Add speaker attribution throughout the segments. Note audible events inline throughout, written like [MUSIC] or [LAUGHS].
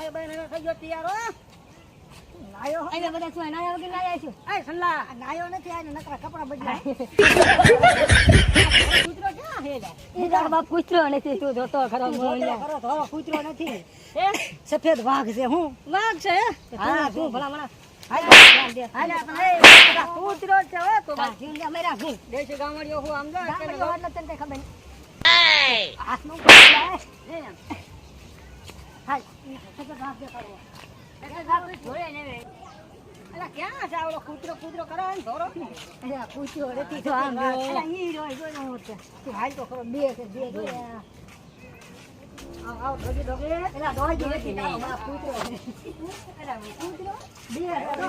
Speaker 1: નાયો બેન હવે થઈ ગયો તૈયાર હો નાયો હો.
Speaker 2: બધા શું નાયા વગર નાયા છું
Speaker 1: એ સલ્લા નાયો નથી આને નકરા કપડા બદલાય [LAUGHS] કૂતરો ક્યાં હે લા?
Speaker 2: એ બાપ કૂતરો નથી તું જોતો ખરો
Speaker 1: તું જોતો
Speaker 2: મોણિયા.
Speaker 1: ખરો ધોળો કૂતરો નથી
Speaker 2: હે?
Speaker 1: સફેદ વાઘ છે હું
Speaker 2: વાઘ છે હે?
Speaker 1: હા,
Speaker 2: તું ભલા મણા
Speaker 1: હાલ
Speaker 2: ધ્યાન દે.
Speaker 1: હાલ આપણે એ બધા કૂતરો છે હો તો
Speaker 2: જીવને અમે રાખું.
Speaker 1: દેશી ગામડીઓ હું આમ જો
Speaker 2: તને ખબર નહીં.
Speaker 1: ક્યાં છે આવડો કૂતરો કૂતરો કરે ને
Speaker 2: કૂતરો નથી તો આમ
Speaker 1: જોઈ તું હાલ તો ખરો બે છે બે બે આવ
Speaker 2: એલા નથી.
Speaker 1: કૂતરો.
Speaker 2: એલા કૂતરો.
Speaker 1: બે બેઠો.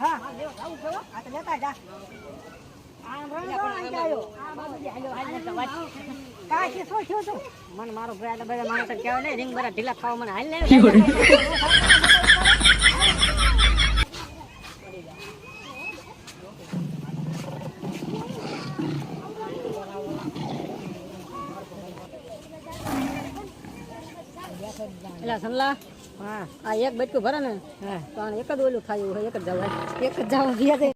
Speaker 2: હા,
Speaker 1: હા, તો લેતા જા.
Speaker 2: મને મારો ભાઈ બધા માણસો કહેવાય ને રીંગ બરા ઢીલા ખાવા મને હાલ [LAUGHS] [LAUGHS] એલા સનલા
Speaker 1: હા.
Speaker 2: આ એક બટકું ભરે ને
Speaker 1: હા.
Speaker 2: તો એક જ ઓલું ખાયું હોય એક જ જવાય.
Speaker 1: એક જ જાવ